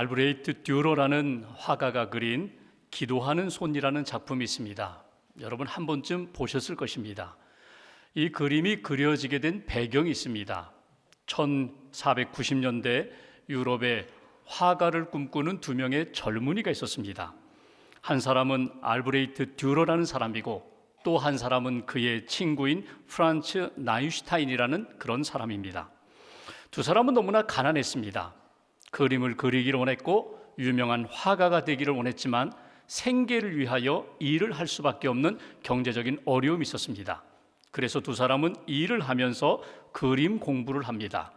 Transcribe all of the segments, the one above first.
알브레이트 듀로라는 화가가 그린 기도하는 손이라는 작품이 있습니다. 여러분 한 번쯤 보셨을 것입니다. 이 그림이 그려지게 된 배경이 있습니다. 1490년대 유럽에 화가를 꿈꾸는 두 명의 젊은이가 있었습니다. 한 사람은 알브레이트 듀로라는 사람이고 또 한 사람은 그의 친구인 프란츠 나유슈타인이라는 그런 사람입니다. 두 사람은 너무나 가난했습니다. 그림을 그리기를 원했고 유명한 화가가 되기를 원했지만 생계를 위하여 일을 할 수밖에 없는 경제적인 어려움이 있었습니다. 그래서 두 사람은 일을 하면서 그림 공부를 합니다.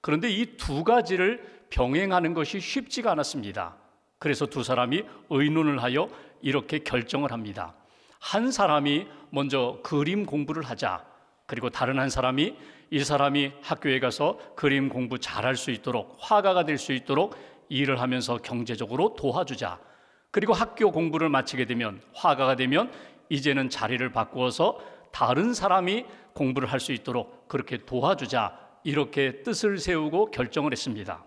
그런데 이 두 가지를 병행하는 것이 쉽지가 않았습니다. 그래서 두 사람이 의논을 하여 이렇게 결정을 합니다. 한 사람이 먼저 그림 공부를 하자. 그리고 다른 한 사람이 이 사람이 학교에 가서 그림 공부 잘할 수 있도록 화가가 될 수 있도록 일을 하면서 경제적으로 도와주자. 그리고 학교 공부를 마치게 되면 화가가 되면 이제는 자리를 바꾸어서 다른 사람이 공부를 할 수 있도록 그렇게 도와주자. 이렇게 뜻을 세우고 결정을 했습니다.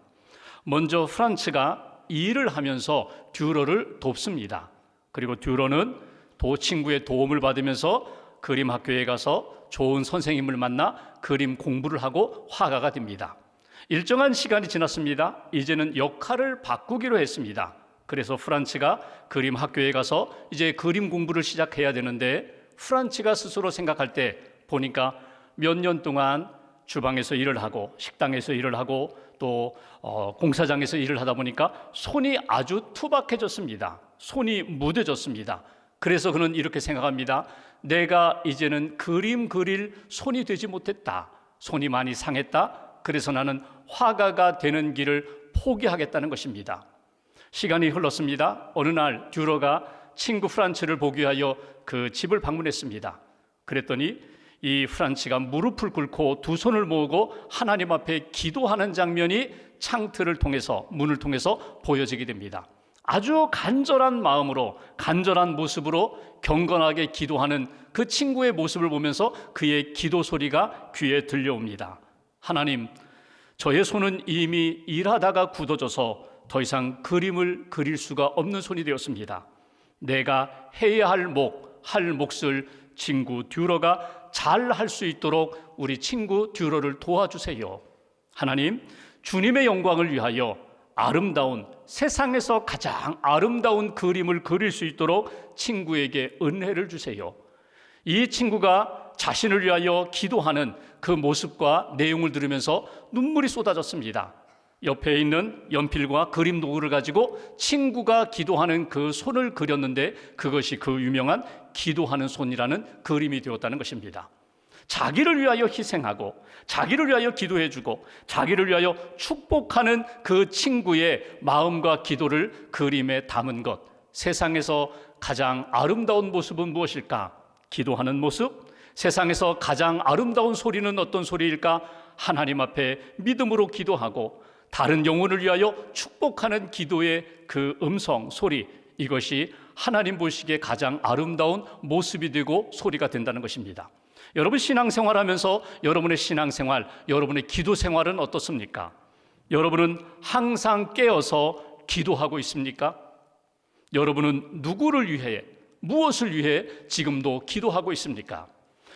먼저 프란츠가 일을 하면서 듀러를 돕습니다. 그리고 듀러는 도 친구의 도움을 받으면서 그림 학교에 가서 좋은 선생님을 만나 그림 공부를 하고 화가가 됩니다. 일정한 시간이 지났습니다. 이제는 역할을 바꾸기로 했습니다. 그래서 프란츠가 그림 학교에 가서 이제 그림 공부를 시작해야 되는데 프란츠가 스스로 생각할 때 보니까 몇 년 동안 주방에서 일을 하고 식당에서 일을 하고 또 어, 공사장에서 일을 하다 보니까 손이 아주 투박해졌습니다. 손이 무뎌졌습니다. 그래서 그는 이렇게 생각합니다. 내가 이제는 그림 그릴 손이 되지 못했다. 손이 많이 상했다. 그래서 나는 화가가 되는 길을 포기하겠다는 것입니다. 시간이 흘렀습니다. 어느 날 듀러가 친구 프란츠를 보기 위하여 그 집을 방문했습니다. 그랬더니 이 프란츠가 무릎을 꿇고 두 손을 모으고 하나님 앞에 기도하는 장면이 창틀을 통해서 문을 통해서 보여지게 됩니다. 아주 간절한 마음으로 간절한 모습으로 경건하게 기도하는 그 친구의 모습을 보면서 그의 기도 소리가 귀에 들려옵니다. 하나님, 저의 손은 이미 일하다가 굳어져서 더 이상 그림을 그릴 수가 없는 손이 되었습니다. 내가 해야 할 목, 할 몫을 친구 듀러가 잘 할 수 있도록 우리 친구 듀러를 도와주세요. 하나님, 주님의 영광을 위하여 아름다운 세상에서 가장 아름다운 그림을 그릴 수 있도록 친구에게 은혜를 주세요. 이 친구가 자신을 위하여 기도하는 그 모습과 내용을 들으면서 눈물이 쏟아졌습니다. 옆에 있는 연필과 그림 도구를 가지고 친구가 기도하는 그 손을 그렸는데 그것이 그 유명한 기도하는 손이라는 그림이 되었다는 것입니다. 자기를 위하여 희생하고 자기를 위하여 기도해 주고 자기를 위하여 축복하는 그 친구의 마음과 기도를 그림에 담은 것. 세상에서 가장 아름다운 모습은 무엇일까? 기도하는 모습. 세상에서 가장 아름다운 소리는 어떤 소리일까? 하나님 앞에 믿음으로 기도하고 다른 영혼을 위하여 축복하는 기도의 그 음성, 소리. 이것이 하나님 보시기에 가장 아름다운 모습이 되고 소리가 된다는 것입니다. 여러분 신앙생활 하면서 여러분의 신앙생활, 여러분의 기도 생활은 어떻습니까? 여러분은 항상 깨어서 기도하고 있습니까? 여러분은 누구를 위해, 무엇을 위해 지금도 기도하고 있습니까?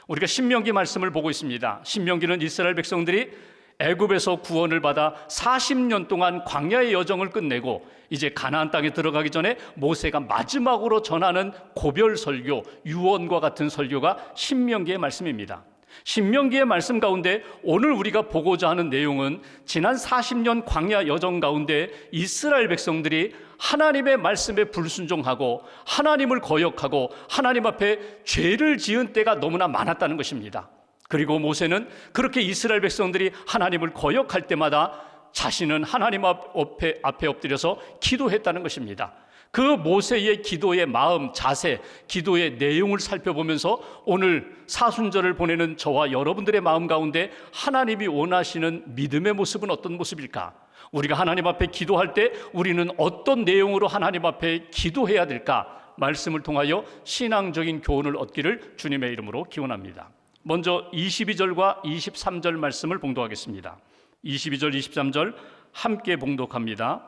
우리가 신명기 말씀을 보고 있습니다. 신명기는 이스라엘 백성들이 애굽에서 구원을 받아 40년 동안 광야의 여정을 끝내고 이제 가나안 땅에 들어가기 전에 모세가 마지막으로 전하는 고별 설교, 유언과 같은 설교가 신명기의 말씀입니다. 신명기의 말씀 가운데 오늘 우리가 보고자 하는 내용은 지난 40년 광야 여정 가운데 이스라엘 백성들이 하나님의 말씀에 불순종하고 하나님을 거역하고 하나님 앞에 죄를 지은 때가 너무나 많았다는 것입니다. 그리고 모세는 그렇게 이스라엘 백성들이 하나님을 거역할 때마다 자신은 하나님 앞에, 앞에 엎드려서 기도했다는 것입니다. 그 모세의 기도의 마음, 자세, 기도의 내용을 살펴보면서 오늘 사순절을 보내는 저와 여러분들의 마음 가운데 하나님이 원하시는 믿음의 모습은 어떤 모습일까? 우리가 하나님 앞에 기도할 때 우리는 어떤 내용으로 하나님 앞에 기도해야 될까? 말씀을 통하여 신앙적인 교훈을 얻기를 주님의 이름으로 기원합니다. 먼저 22절과 23절 말씀을 봉독하겠습니다. 22절, 23절 함께 봉독합니다.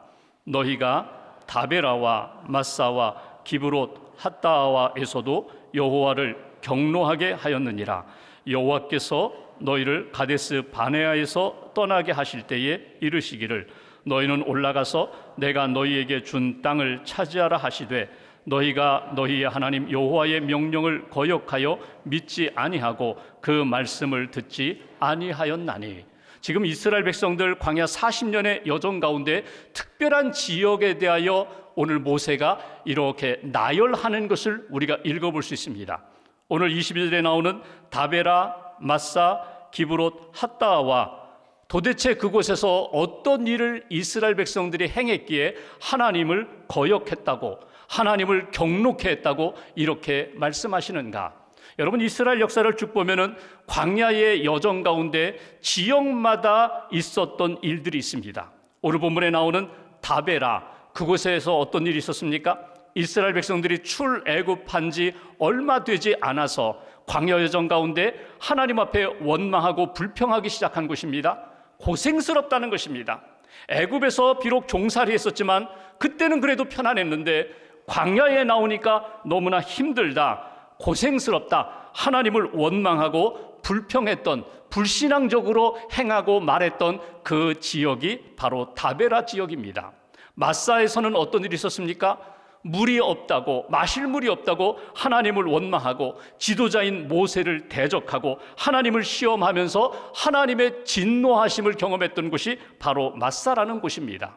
너희가 다베라와 마사와 기브롯 핫다와에서도 여호와를 경노하게 하였느니라 여호와께서 너희를 가데스 바네아에서 떠나게 하실 때에 이르시기를 너희는 올라가서 내가 너희에게 준 땅을 차지하라 하시되 너희가 너희의 하나님 여호와의 명령을 거역하여 믿지 아니하고 그 말씀을 듣지 아니하였나니 지금 이스라엘 백성들 광야 40년의 여정 가운데 특별한 지역에 대하여 오늘 모세가 이렇게 나열하는 것을 우리가 읽어볼 수 있습니다. 오늘 21절에 나오는 다베라, 마사, 기브롯, 핫다와 도대체 그곳에서 어떤 일을 이스라엘 백성들이 행했기에 하나님을 거역했다고 하나님을 경록해 했다고 이렇게 말씀하시는가? 여러분 이스라엘 역사를 쭉 보면은 광야의 여정 가운데 지역마다 있었던 일들이 있습니다. 오늘 본문에 나오는 다베라 그곳에서 어떤 일이 있었습니까? 이스라엘 백성들이 출애굽한 지 얼마 되지 않아서 광야 여정 가운데 하나님 앞에 원망하고 불평하기 시작한 곳입니다. 고생스럽다는 것입니다. 애굽에서 비록 종살이 했었지만 그때는 그래도 편안했는데 광야에 나오니까 너무나 힘들다. 고생스럽다. 하나님을 원망하고 불평했던 불신앙적으로 행하고 말했던 그 지역이 바로 다베라 지역입니다. 마사에서는 어떤 일이 있었습니까? 물이 없다고 마실 물이 없다고 하나님을 원망하고 지도자인 모세를 대적하고 하나님을 시험하면서 하나님의 진노하심을 경험했던 곳이 바로 마사라는 곳입니다.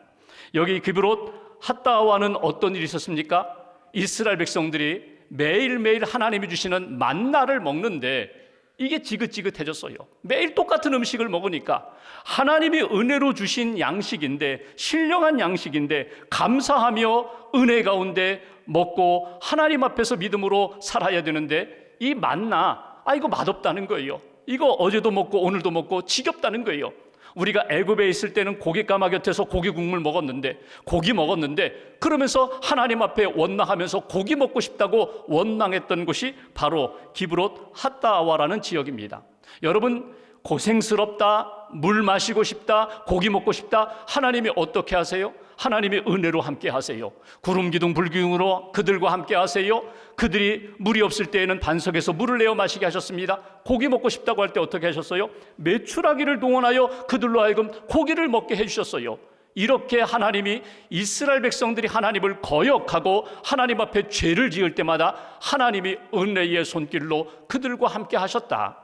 여기 기브롯 핫다와는 어떤 일이 있었습니까? 이스라엘 백성들이 매일매일 하나님이 주시는 만나를 먹는데 이게 지긋지긋해졌어요. 매일 똑같은 음식을 먹으니까 하나님이 은혜로 주신 양식인데 신령한 양식인데 감사하며 은혜 가운데 먹고 하나님 앞에서 믿음으로 살아야 되는데 이 만나 아 이거 맛없다는 거예요. 이거 어제도 먹고 오늘도 먹고 지겹다는 거예요. 우리가 애굽에 있을 때는 고기 까마 곁에서 고기 국물 먹었는데 고기 먹었는데 그러면서 하나님 앞에 원망하면서 고기 먹고 싶다고 원망했던 곳이 바로 기브롯 핫다와라는 지역입니다. 여러분 고생스럽다, 물 마시고 싶다, 고기 먹고 싶다. 하나님이 어떻게 하세요? 하나님이 은혜로 함께 하세요. 구름 기둥 불기둥으로 그들과 함께 하세요. 그들이 물이 없을 때에는 반석에서 물을 내어 마시게 하셨습니다. 고기 먹고 싶다고 할 때 어떻게 하셨어요? 메추라기를 동원하여 그들로 하여금 고기를 먹게 해 주셨어요. 이렇게 하나님이 이스라엘 백성들이 하나님을 거역하고 하나님 앞에 죄를 지을 때마다 하나님이 은혜의 손길로 그들과 함께 하셨다.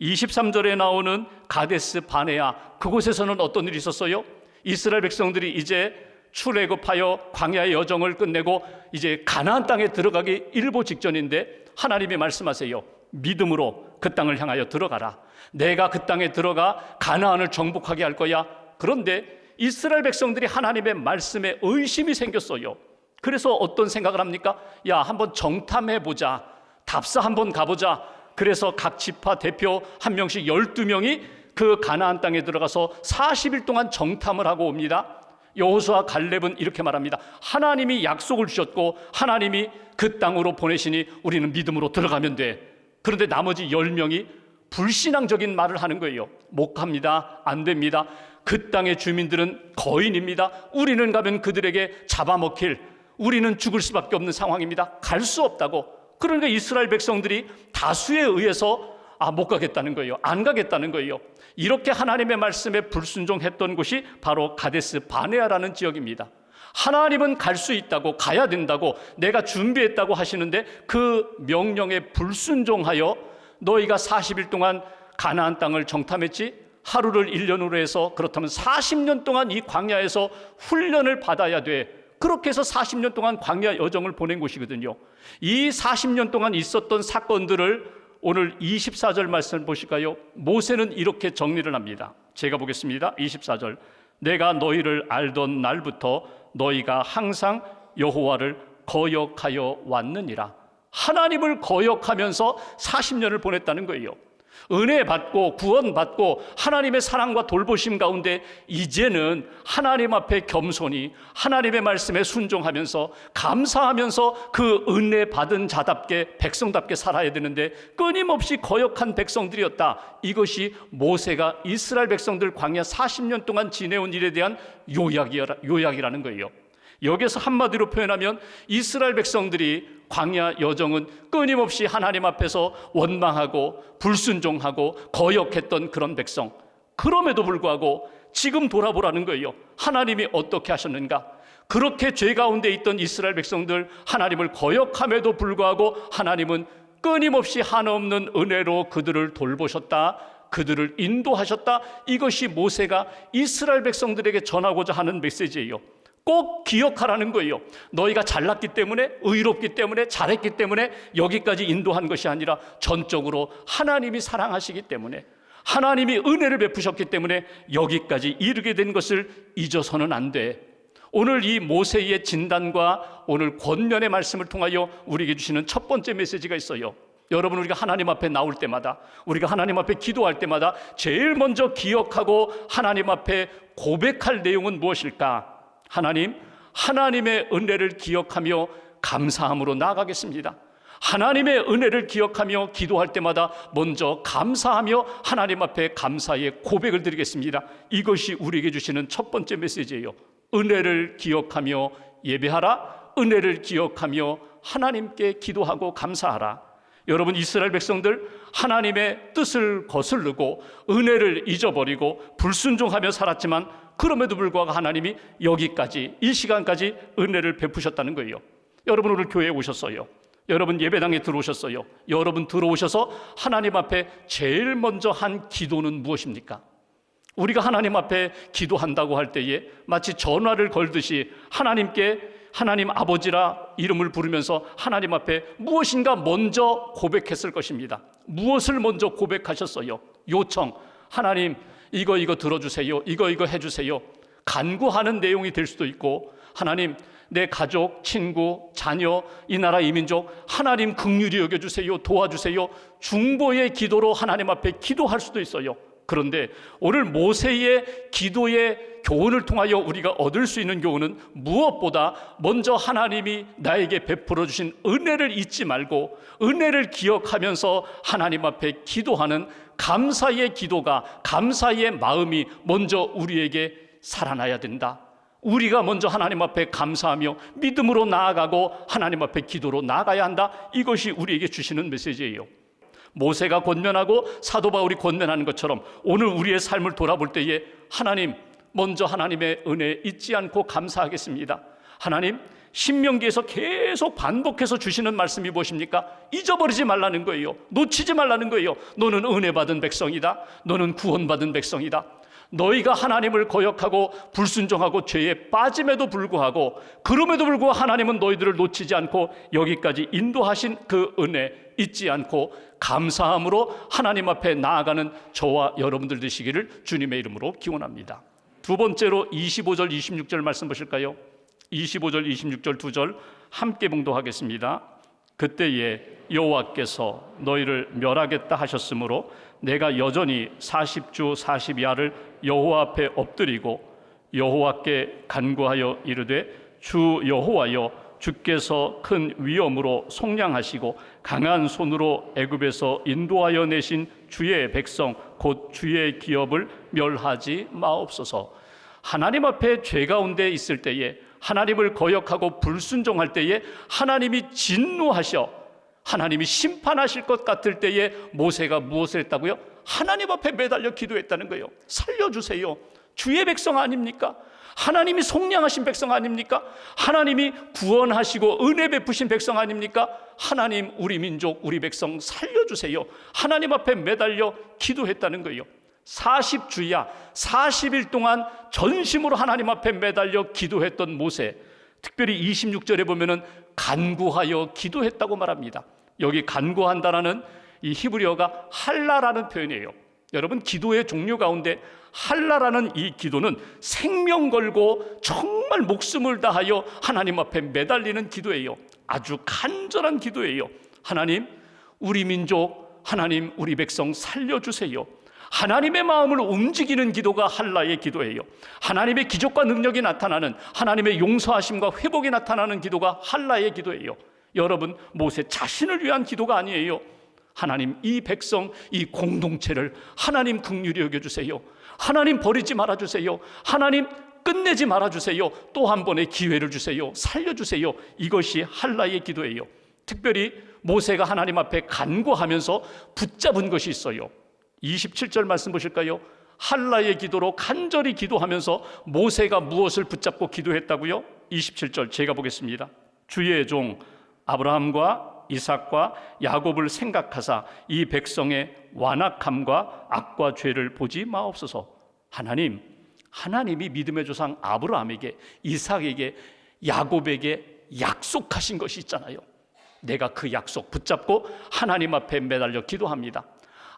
23절에 나오는 가데스 바네아 그곳에서는 어떤 일이 있었어요? 이스라엘 백성들이 이제 출애굽하여 광야의 여정을 끝내고 이제 가나안 땅에 들어가기 일보 직전인데 하나님이 말씀하세요. 믿음으로 그 땅을 향하여 들어가라. 내가 그 땅에 들어가 가나안을 정복하게 할 거야. 그런데 이스라엘 백성들이 하나님의 말씀에 의심이 생겼어요. 그래서 어떤 생각을 합니까? 야, 한번 정탐해 보자. 답사 한번 가보자. 그래서 각 지파 대표 한 명씩 12명이 그 가나안 땅에 들어가서 40일 동안 정탐을 하고 옵니다. 여호수아 갈렙은 이렇게 말합니다. 하나님이 약속을 주셨고 하나님이 그 땅으로 보내시니 우리는 믿음으로 들어가면 돼. 그런데 나머지 10명이 불신앙적인 말을 하는 거예요. 못 갑니다. 안 됩니다. 그 땅의 주민들은 거인입니다. 우리는 가면 그들에게 잡아먹힐 우리는 죽을 수밖에 없는 상황입니다. 갈 수 없다고. 그러니까 이스라엘 백성들이 다수에 의해서 아, 못 가겠다는 거예요. 안 가겠다는 거예요. 이렇게 하나님의 말씀에 불순종했던 곳이 바로 가데스 바네아라는 지역입니다. 하나님은 갈 수 있다고 가야 된다고 내가 준비했다고 하시는데 그 명령에 불순종하여 너희가 40일 동안 가나안 땅을 정탐했지 하루를 1년으로 해서 그렇다면 40년 동안 이 광야에서 훈련을 받아야 돼. 그렇게 해서 40년 동안 광야 여정을 보낸 곳이거든요. 이 40년 동안 있었던 사건들을 오늘 24절 말씀을 보실까요? 모세는 이렇게 정리를 합니다. 제가 보겠습니다. 24절. 내가 너희를 알던 날부터 너희가 항상 여호와를 거역하여 왔느니라. 하나님을 거역하면서 40년을 보냈다는 거예요. 은혜 받고 구원 받고 하나님의 사랑과 돌보심 가운데 이제는 하나님 앞에 겸손히 하나님의 말씀에 순종하면서 감사하면서 그 은혜 받은 자답게 백성답게 살아야 되는데 끊임없이 거역한 백성들이었다. 이것이 모세가 이스라엘 백성들 광야 40년 동안 지내온 일에 대한 요약이라, 요약이라는 거예요. 여기서 한마디로 표현하면 이스라엘 백성들이 광야 여정은 끊임없이 하나님 앞에서 원망하고 불순종하고 거역했던 그런 백성. 그럼에도 불구하고 지금 돌아보라는 거예요. 하나님이 어떻게 하셨는가? 그렇게 죄 가운데 있던 이스라엘 백성들 하나님을 거역함에도 불구하고 하나님은 끊임없이 한없는 은혜로 그들을 돌보셨다. 그들을 인도하셨다. 이것이 모세가 이스라엘 백성들에게 전하고자 하는 메시지예요. 꼭 기억하라는 거예요. 너희가 잘났기 때문에, 의롭기 때문에, 잘했기 때문에 여기까지 인도한 것이 아니라 전적으로 하나님이 사랑하시기 때문에, 하나님이 은혜를 베푸셨기 때문에 여기까지 이르게 된 것을 잊어서는 안 돼. 오늘 이 모세의 진단과 오늘 권면의 말씀을 통하여 우리에게 주시는 첫 번째 메시지가 있어요. 여러분 우리가 하나님 앞에 나올 때마다 우리가 하나님 앞에 기도할 때마다 제일 먼저 기억하고 하나님 앞에 고백할 내용은 무엇일까? 하나님, 하나님의 은혜를 기억하며 감사함으로 나아가겠습니다. 하나님의 은혜를 기억하며 기도할 때마다 먼저 감사하며 하나님 앞에 감사의 고백을 드리겠습니다. 이것이 우리에게 주시는 첫 번째 메시지예요. 은혜를 기억하며 예배하라. 은혜를 기억하며 하나님께 기도하고 감사하라. 여러분 이스라엘 백성들 하나님의 뜻을 거스르고 은혜를 잊어버리고 불순종하며 살았지만 그럼에도 불구하고 하나님이 여기까지 이 시간까지 은혜를 베푸셨다는 거예요. 여러분 오늘 교회에 오셨어요. 여러분 예배당에 들어오셨어요. 여러분 들어오셔서 하나님 앞에 제일 먼저 한 기도는 무엇입니까? 우리가 하나님 앞에 기도한다고 할 때에 마치 전화를 걸듯이 하나님께 하나님 아버지라 이름을 부르면서 하나님 앞에 무엇인가 먼저 고백했을 것입니다. 무엇을 먼저 고백하셨어요? 요청. 하나님, 이거 이거 들어주세요. 이거 이거 해주세요. 간구하는 내용이 될 수도 있고, 하나님, 내 가족, 친구, 자녀, 이 나라 이민족, 하나님 극률이 여겨 주세요. 도와주세요. 중보의 기도로 하나님 앞에 기도할 수도 있어요. 그런데 오늘 모세의 기도의 교훈을 통하여 우리가 얻을 수 있는 교훈은 무엇보다 먼저 하나님이 나에게 베풀어 주신 은혜를 잊지 말고 은혜를 기억하면서 하나님 앞에 기도하는 감사의 기도가 감사의 마음이 먼저 우리에게 살아나야 된다. 우리가 먼저 하나님 앞에 감사하며 믿음으로 나아가고 하나님 앞에 기도로 나아가야 한다. 이것이 우리에게 주시는 메시지예요. 모세가 권면하고 사도 바울이 권면하는 것처럼 오늘 우리의 삶을 돌아볼 때에 하나님 먼저 하나님의 은혜 잊지 않고 감사하겠습니다. 하나님 신명기에서 계속 반복해서 주시는 말씀이 무엇입니까? 잊어버리지 말라는 거예요. 놓치지 말라는 거예요. 너는 은혜 받은 백성이다. 너는 구원받은 백성이다. 너희가 하나님을 거역하고 불순종하고 죄에 빠짐에도 불구하고 그럼에도 불구하고 하나님은 너희들을 놓치지 않고 여기까지 인도하신 그 은혜 잊지 않고 감사함으로 하나님 앞에 나아가는 저와 여러분들 되시기를 주님의 이름으로 기원합니다. 두 번째로 25절 26절 말씀 보실까요? 25절 26절 두 절 함께 봉도하겠습니다. 그때에 여호와께서 너희를 멸하겠다 하셨으므로 내가 여전히 40주 40야를 여호와 앞에 엎드리고 여호와께 간구하여 이르되 주 여호와여 주께서 큰 위엄으로 속량하시고 강한 손으로 애굽에서 인도하여 내신 주의 백성 곧 주의 기업을 멸하지 마옵소서. 하나님 앞에 죄 가운데 있을 때에 하나님을 거역하고 불순종할 때에 하나님이 진노하셔 하나님이 심판하실 것 같을 때에 모세가 무엇을 했다고요? 하나님 앞에 매달려 기도했다는 거예요. 살려주세요. 주의 백성 아닙니까? 하나님이 속량하신 백성 아닙니까? 하나님이 구원하시고 은혜 베푸신 백성 아닙니까? 하나님 우리 민족 우리 백성 살려주세요. 하나님 앞에 매달려 기도했다는 거예요. 40주야 40일 동안 전심으로 하나님 앞에 매달려 기도했던 모세 특별히 26절에 보면은 간구하여 기도했다고 말합니다. 여기 간구한다라는 이 히브리어가 할라라는 표현이에요. 여러분 기도의 종류 가운데 할라라는 이 기도는 생명 걸고 정말 목숨을 다하여 하나님 앞에 매달리는 기도예요. 아주 간절한 기도예요. 하나님, 우리 민족 하나님 우리 백성 살려 주세요. 하나님의 마음을 움직이는 기도가 할라의 기도예요. 하나님의 기적과 능력이 나타나는 하나님의 용서하심과 회복이 나타나는 기도가 할라의 기도예요. 여러분 모세 자신을 위한 기도가 아니에요. 하나님 이 백성 이 공동체를 하나님 긍휼히 여겨 주세요. 하나님 버리지 말아 주세요. 하나님 끝내지 말아 주세요. 또 한 번의 기회를 주세요. 살려 주세요. 이것이 할라의 기도예요. 특별히 모세가 하나님 앞에 간구하면서 붙잡은 것이 있어요. 27절 말씀 보실까요? 할라의 기도로 간절히 기도하면서 모세가 무엇을 붙잡고 기도했다고요? 27절 제가 보겠습니다. 주의 종 아브라함과 이삭과 야곱을 생각하사 이 백성의 완악함과 악과 죄를 보지 마옵소서. 하나님, 하나님이 믿음의 조상 아브라함에게 이삭에게 야곱에게 약속하신 것이 있잖아요. 내가 그 약속 붙잡고 하나님 앞에 매달려 기도합니다.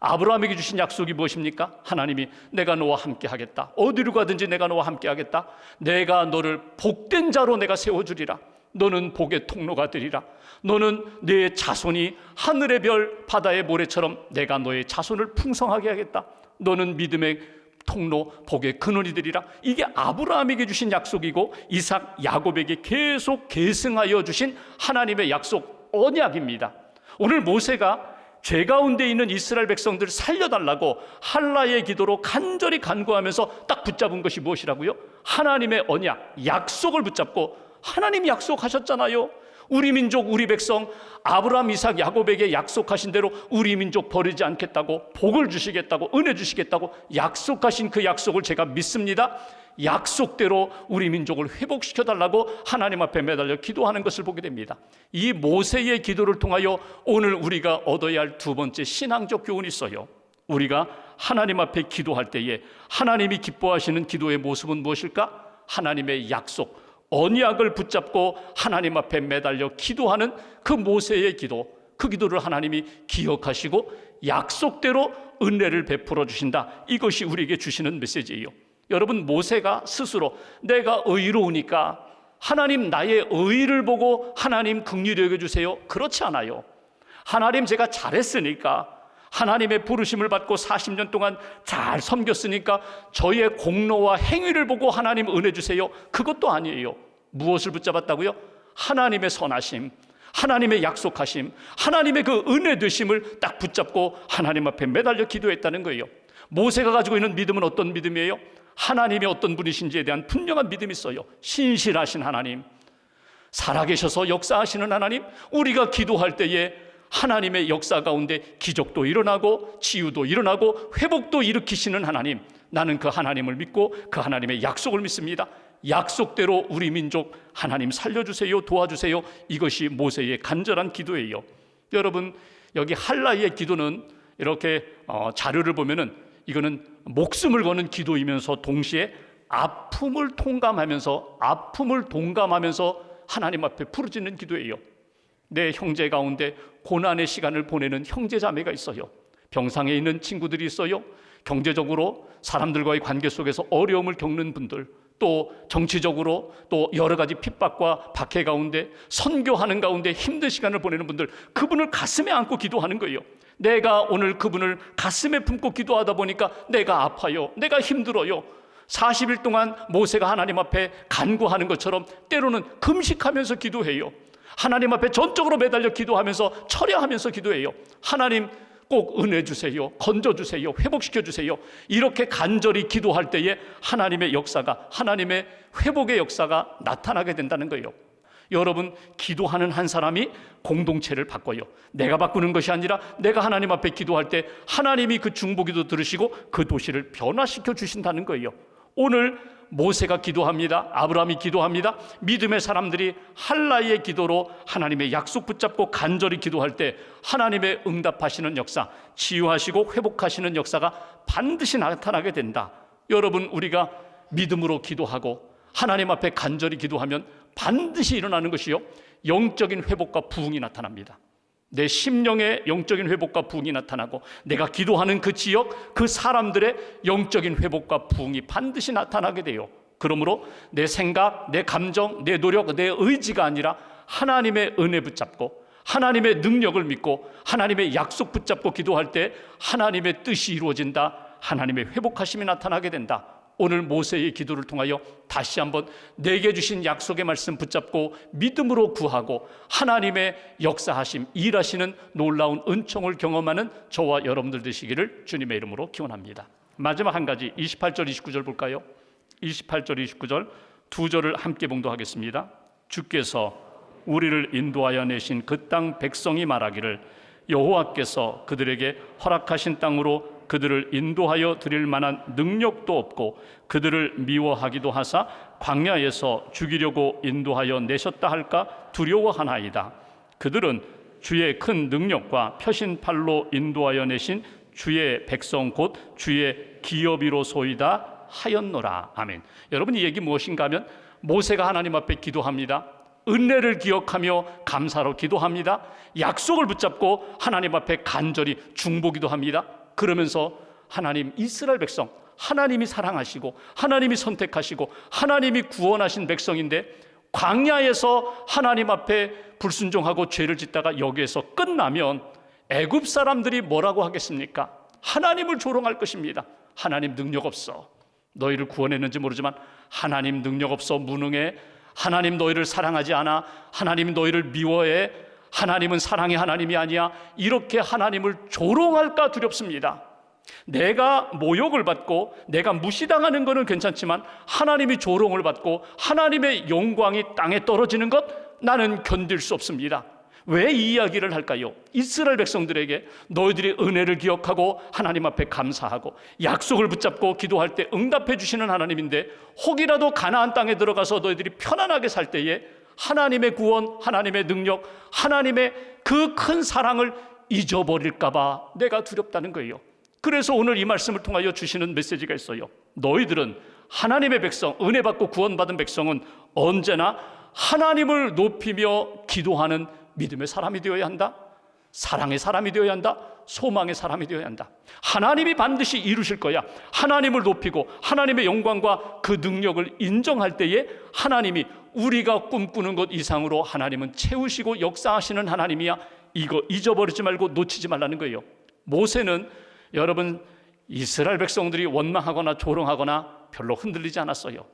아브라함에게 주신 약속이 무엇입니까? 하나님이 내가 너와 함께 하겠다. 어디로 가든지 내가 너와 함께 하겠다. 내가 너를 복된 자로 내가 세워주리라. 너는 복의 통로가 되리라. 너는 내 자손이 하늘의 별 바다의 모래처럼 내가 너의 자손을 풍성하게 하겠다. 너는 믿음의 통로 복의 근원이 되리라. 이게 아브라함에게 주신 약속이고 이삭 야곱에게 계속 계승하여 주신 하나님의 약속 언약입니다. 오늘 모세가 죄 가운데 있는 이스라엘 백성들을 살려달라고 할라의 기도로 간절히 간구하면서 딱 붙잡은 것이 무엇이라고요? 하나님의 언약, 약속을 붙잡고 하나님이 약속하셨잖아요. 우리 민족, 우리 백성, 아브라함, 이삭, 야곱에게 약속하신 대로 우리 민족 버리지 않겠다고 복을 주시겠다고 은혜 주시겠다고 약속하신 그 약속을 제가 믿습니다. 약속대로 우리 민족을 회복시켜 달라고 하나님 앞에 매달려 기도하는 것을 보게 됩니다. 이 모세의 기도를 통하여 오늘 우리가 얻어야 할 두 번째 신앙적 교훈이 있어요. 우리가 하나님 앞에 기도할 때에 하나님이 기뻐하시는 기도의 모습은 무엇일까? 하나님의 약속, 언약을 붙잡고 하나님 앞에 매달려 기도하는 그 모세의 기도, 그 기도를 하나님이 기억하시고 약속대로 은혜를 베풀어 주신다. 이것이 우리에게 주시는 메시지예요. 여러분 모세가 스스로 내가 의로우니까 하나님 나의 의를 보고 하나님 긍휼히 여겨 주세요. 그렇지 않아요. 하나님 제가 잘했으니까 하나님의 부르심을 받고 40년 동안 잘 섬겼으니까 저의 공로와 행위를 보고 하나님 은혜 주세요. 그것도 아니에요. 무엇을 붙잡았다고요? 하나님의 선하심, 하나님의 약속하심, 하나님의 그 은혜 되심을 딱 붙잡고 하나님 앞에 매달려 기도했다는 거예요. 모세가 가지고 있는 믿음은 어떤 믿음이에요? 하나님이 어떤 분이신지에 대한 분명한 믿음이 있어요. 신실하신 하나님, 살아계셔서 역사하시는 하나님, 우리가 기도할 때에 하나님의 역사 가운데 기적도 일어나고 치유도 일어나고 회복도 일으키시는 하나님, 나는 그 하나님을 믿고 그 하나님의 약속을 믿습니다. 약속대로 우리 민족 하나님 살려주세요, 도와주세요. 이것이 모세의 간절한 기도예요. 여러분 여기 할라의 기도는 이렇게 어, 자료를 보면은 이거는 목숨을 거는 기도이면서 동시에 아픔을 통감하면서 아픔을 동감하면서 하나님 앞에 부르짖는 기도예요. 내 형제 가운데 고난의 시간을 보내는 형제 자매가 있어요. 병상에 있는 친구들이 있어요. 경제적으로 사람들과의 관계 속에서 어려움을 겪는 분들, 또 정치적으로 또 여러 가지 핍박과 박해 가운데 선교하는 가운데 힘든 시간을 보내는 분들, 그분을 가슴에 안고 기도하는 거예요. 내가 오늘 그분을 가슴에 품고 기도하다 보니까 내가 아파요. 내가 힘들어요. 40일 동안 모세가 하나님 앞에 간구하는 것처럼 때로는 금식하면서 기도해요. 하나님 앞에 전적으로 매달려 기도하면서 철야하면서 기도해요. 하나님 꼭 은혜 주세요. 건져 주세요. 회복시켜 주세요. 이렇게 간절히 기도할 때에 하나님의 역사가 하나님의 회복의 역사가 나타나게 된다는 거예요. 여러분 기도하는 한 사람이 공동체를 바꿔요. 내가 바꾸는 것이 아니라 내가 하나님 앞에 기도할 때 하나님이 그 중보기도 들으시고 그 도시를 변화시켜 주신다는 거예요. 오늘 모세가 기도합니다. 아브라함이 기도합니다. 믿음의 사람들이 할라의 기도로 하나님의 약속 붙잡고 간절히 기도할 때 하나님의 응답하시는 역사, 치유하시고 회복하시는 역사가 반드시 나타나게 된다. 여러분 우리가 믿음으로 기도하고 하나님 앞에 간절히 기도하면 반드시 일어나는 것이요. 영적인 회복과 부흥이 나타납니다. 내 심령의 영적인 회복과 부흥이 나타나고 내가 기도하는 그 지역 그 사람들의 영적인 회복과 부흥이 반드시 나타나게 돼요. 그러므로 내 생각, 내 감정, 내 노력, 내 의지가 아니라 하나님의 은혜 붙잡고 하나님의 능력을 믿고 하나님의 약속 붙잡고 기도할 때 하나님의 뜻이 이루어진다. 하나님의 회복하심이 나타나게 된다. 오늘 모세의 기도를 통하여 다시 한번 내게 주신 약속의 말씀 붙잡고 믿음으로 구하고 하나님의 역사하심, 일하시는 놀라운 은총을 경험하는 저와 여러분들 되시기를 주님의 이름으로 기원합니다. 마지막 한 가지 28절 29절 볼까요? 28절 29절 두 절을 함께 봉독하겠습니다. 주께서 우리를 인도하여 내신 그 땅 백성이 말하기를 여호와께서 그들에게 허락하신 땅으로 그들을 인도하여 드릴 만한 능력도 없고 그들을 미워하기도 하사 광야에서 죽이려고 인도하여 내셨다 할까 두려워하나이다. 그들은 주의 큰 능력과 펴신 팔로 인도하여 내신 주의 백성 곧 주의 기업이로 소이다 하였노라. 아멘. 여러분 이 얘기 무엇인가 하면 모세가 하나님 앞에 기도합니다. 은혜를 기억하며 감사로 기도합니다. 약속을 붙잡고 하나님 앞에 간절히 중보기도 합니다. 그러면서 하나님 이스라엘 백성 하나님이 사랑하시고 하나님이 선택하시고 하나님이 구원하신 백성인데 광야에서 하나님 앞에 불순종하고 죄를 짓다가 여기에서 끝나면 애굽 사람들이 뭐라고 하겠습니까? 하나님을 조롱할 것입니다. 하나님 능력 없어. 너희를 구원했는지 모르지만 하나님 능력 없어 무능해. 하나님 너희를 사랑하지 않아. 하나님 너희를 미워해. 하나님은 사랑의 하나님이 아니야. 이렇게 하나님을 조롱할까 두렵습니다. 내가 모욕을 받고 내가 무시당하는 것은 괜찮지만 하나님이 조롱을 받고 하나님의 영광이 땅에 떨어지는 것 나는 견딜 수 없습니다. 왜 이 이야기를 할까요? 이스라엘 백성들에게 너희들이 은혜를 기억하고 하나님 앞에 감사하고 약속을 붙잡고 기도할 때 응답해 주시는 하나님인데 혹이라도 가나안 땅에 들어가서 너희들이 편안하게 살 때에 하나님의 구원, 하나님의 능력, 하나님의 그 큰 사랑을 잊어버릴까봐 내가 두렵다는 거예요. 그래서 오늘 이 말씀을 통하여 주시는 메시지가 있어요. 너희들은 하나님의 백성, 은혜 받고 구원받은 백성은 언제나 하나님을 높이며 기도하는 믿음의 사람이 되어야 한다. 사랑의 사람이 되어야 한다. 소망의 사람이 되어야 한다. 하나님이 반드시 이루실 거야. 하나님을 높이고 하나님의 영광과 그 능력을 인정할 때에 하나님이 우리가 꿈꾸는 것 이상으로 하나님은 채우시고 역사하시는 하나님이야. 이거 잊어버리지 말고 놓치지 말라는 거예요. 모세는 여러분 이스라엘 백성들이 원망하거나 조롱하거나 별로 흔들리지 않았어요.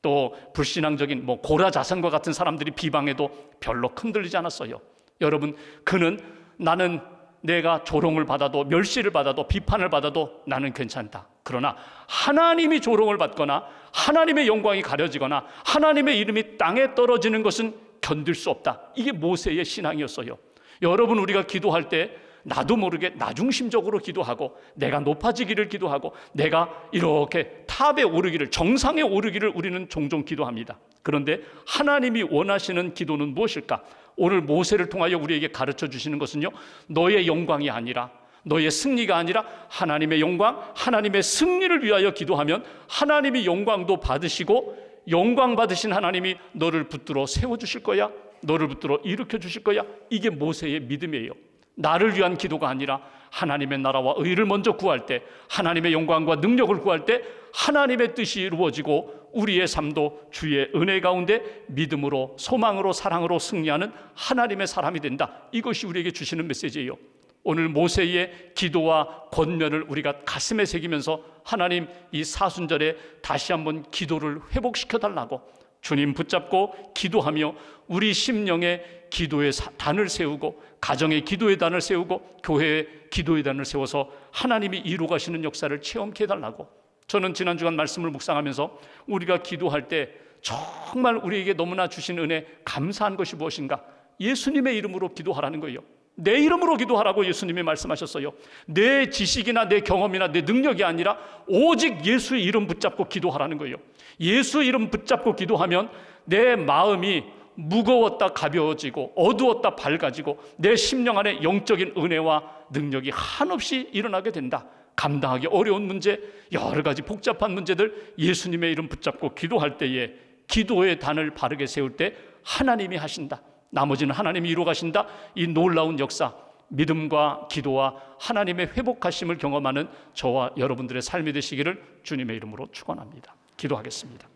또 불신앙적인 뭐 고라 자선과 같은 사람들이 비방해도 별로 흔들리지 않았어요. 여러분 그는 나는 내가 조롱을 받아도 멸시를 받아도 비판을 받아도 나는 괜찮다. 그러나 하나님이 조롱을 받거나 하나님의 영광이 가려지거나 하나님의 이름이 땅에 떨어지는 것은 견딜 수 없다. 이게 모세의 신앙이었어요. 여러분 우리가 기도할 때 나도 모르게 나중심적으로 기도하고 내가 높아지기를 기도하고 내가 이렇게 탑에 오르기를 정상에 오르기를 우리는 종종 기도합니다. 그런데 하나님이 원하시는 기도는 무엇일까? 오늘 모세를 통하여 우리에게 가르쳐 주시는 것은요. 너의 영광이 아니라 너의 승리가 아니라 하나님의 영광, 하나님의 승리를 위하여 기도하면 하나님이 영광도 받으시고 영광 받으신 하나님이 너를 붙들어 세워 주실 거야. 너를 붙들어 일으켜 주실 거야. 이게 모세의 믿음이에요. 나를 위한 기도가 아니라 하나님의 나라와 의를 먼저 구할 때 하나님의 영광과 능력을 구할 때 하나님의 뜻이 이루어지고 우리의 삶도 주의 은혜 가운데 믿음으로 소망으로 사랑으로 승리하는 하나님의 사람이 된다. 이것이 우리에게 주시는 메시지예요. 오늘 모세의 기도와 권면을 우리가 가슴에 새기면서 하나님 이 사순절에 다시 한번 기도를 회복시켜 달라고 주님 붙잡고 기도하며 우리 심령의 기도의 단을 세우고 가정의 기도의 단을 세우고 교회의 기도의 단을 세워서 하나님이 이루 가시는 역사를 체험케 해달라고 저는 지난 주간 말씀을 묵상하면서 우리가 기도할 때 정말 우리에게 너무나 주신 은혜 감사한 것이 무엇인가 예수님의 이름으로 기도하라는 거예요. 내 이름으로 기도하라고 예수님이 말씀하셨어요. 내 지식이나 내 경험이나 내 능력이 아니라 오직 예수의 이름 붙잡고 기도하라는 거예요. 예수 이름 붙잡고 기도하면 내 마음이 무거웠다 가벼워지고 어두웠다 밝아지고 내 심령 안에 영적인 은혜와 능력이 한없이 일어나게 된다. 감당하기 어려운 문제, 여러 가지 복잡한 문제들 예수님의 이름 붙잡고 기도할 때에 기도의 단을 바르게 세울 때 하나님이 하신다. 나머지는 하나님이 이루어 가신다. 이 놀라운 역사, 믿음과 기도와 하나님의 회복하심을 경험하는 저와 여러분들의 삶이 되시기를 주님의 이름으로 축원합니다. 기도하겠습니다.